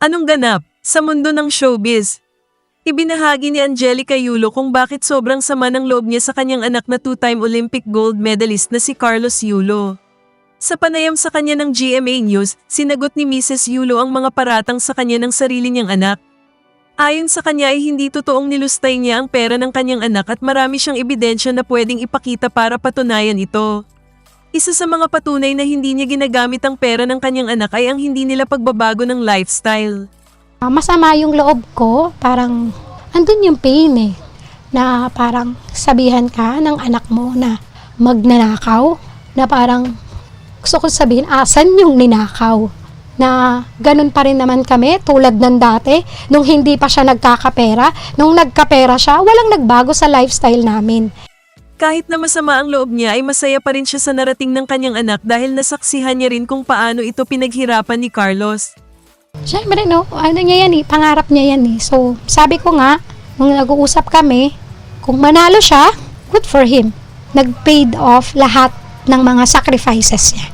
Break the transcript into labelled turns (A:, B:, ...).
A: Anong ganap sa mundo ng showbiz? Ibinahagi ni Angelica Yulo kung bakit sobrang sama ng loob niya sa kanyang anak na two-time Olympic gold medalist na si Carlos Yulo. Sa panayam sa kanya ng GMA News, sinagot ni Mrs. Yulo ang mga paratang sa kanya ng sarili niyang anak. Ayon sa kanya ay hindi totoong nilustay niya ang pera ng kanyang anak at marami siyang ebidensya na pwedeng ipakita para patunayan ito. Isa sa mga patunay na hindi niya ginagamit ang pera ng kanyang anak ay ang hindi nila pagbabago ng lifestyle.
B: Ah, masama yung loob ko, parang andun yung pain eh. Na parang sabihan ka ng anak mo na magnanakaw, na parang gusto ko sabihin, asan yung ninakaw? Na ganun pa rin naman kami, tulad ng dati, nung hindi pa siya nagkakapera, nung nagkapera siya, walang nagbago sa lifestyle namin.
A: Kahit na masama ang loob niya ay masaya pa rin siya sa narating ng kanyang anak dahil nasaksihan niya rin kung paano ito pinaghirapan ni Carlos.
B: Siyempre, no, ano niya yan eh, pangarap niya yan eh. So, sabi ko nga, nung nag-uusap kami, kung manalo siya, good for him. Nag-paid off lahat ng mga sacrifices niya.